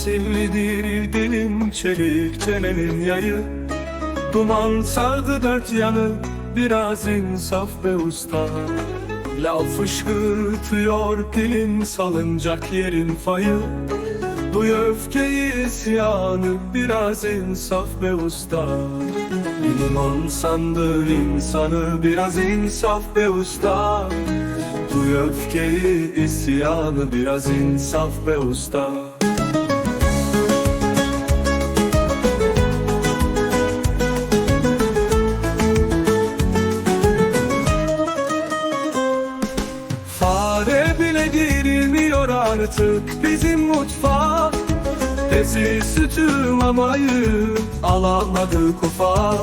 Asillidir dilim çelik çenenin yayı. Duman sardı dört yanı biraz insaf ve usta. Lav fışkırtıyor dilin salıncak yerin fayı. Duy öfkeyi isyanı biraz insaf ve usta. Limon sandır insanı biraz insaf ve usta. Duy öfkeyi isyanı biraz insaf ve usta girmiyor artık bizim mutfağa Ezi sütü mamayı alamadık ufa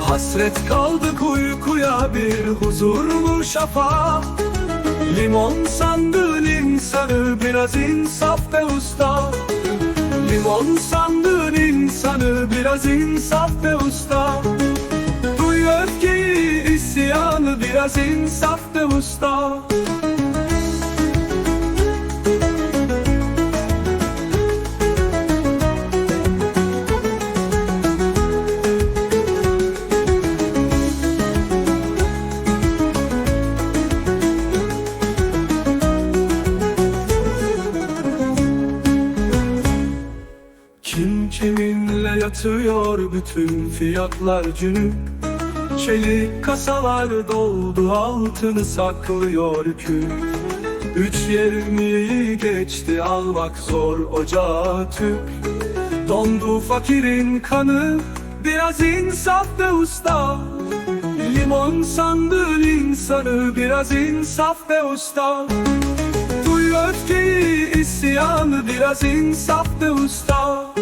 Hasret kaldık uykuya bir huzurlu şafa Limon sandığın insanı biraz insaf ve usta. Limon sandığın insanı biraz insaf ve usta. Duy öfkeyi isyanı biraz insaf ve usta Kim kiminle yatıyor bütün fiyatlar cünü Çelik kasalar doldu altını saklıyor kül Üç yirmiyi geçti almak zor ocağa tüp Dondu fakirin kanı biraz insaf ve usta. Limon sandığın insanı biraz insaf ve usta. Duy öfkeyi isyanı biraz insaf ve usta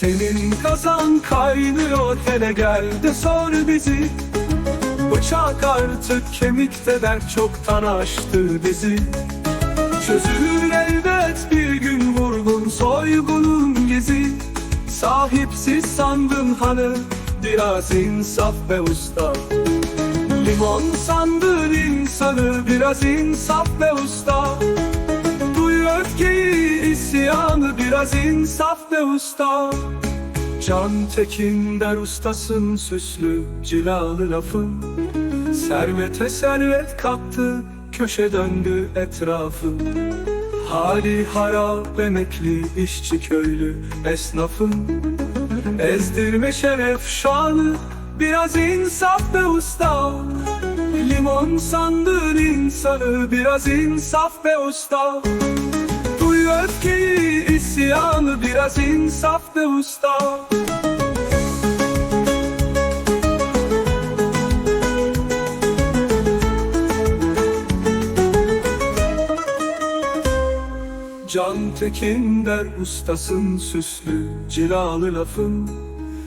Senin kazan kaynıyor hele gel de sor bizi. Bıçak artık kemikte dert çoktan aştı bizi. Çözülür elbet bir gün vurgun soygunun gezi. Sahipsiz sandın hanı biraz insaf ve usta. Limon sandın insanı biraz insaf ve usta. Duy öfkeyi isyanı biraz insaf ve usta. Can Tekin der ustasın süslü cilalı lafın Servete servet kattı köşe döndü etrafın Hali harap emekli işçi köylü esnafın Ezdirme şeref şanı biraz insaf ve usta. Limon sandığın insanı biraz insaf ve usta. Duy öfkeyi biraz insaf ve usta. Can Tekin der ustasın süslü cilalı lafın.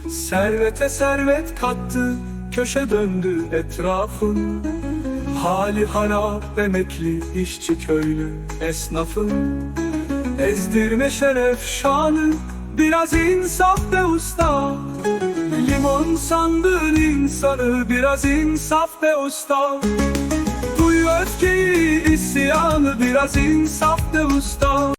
Servete servet kattı köşe döndü etrafın. Hali harap emekli işçi köylü esnafın Ezdirme şeref şanı biraz insaf ve usta. Limon sandığın insanı biraz insaf ve usta. Duy öfkeyi isyanı biraz insaf ve usta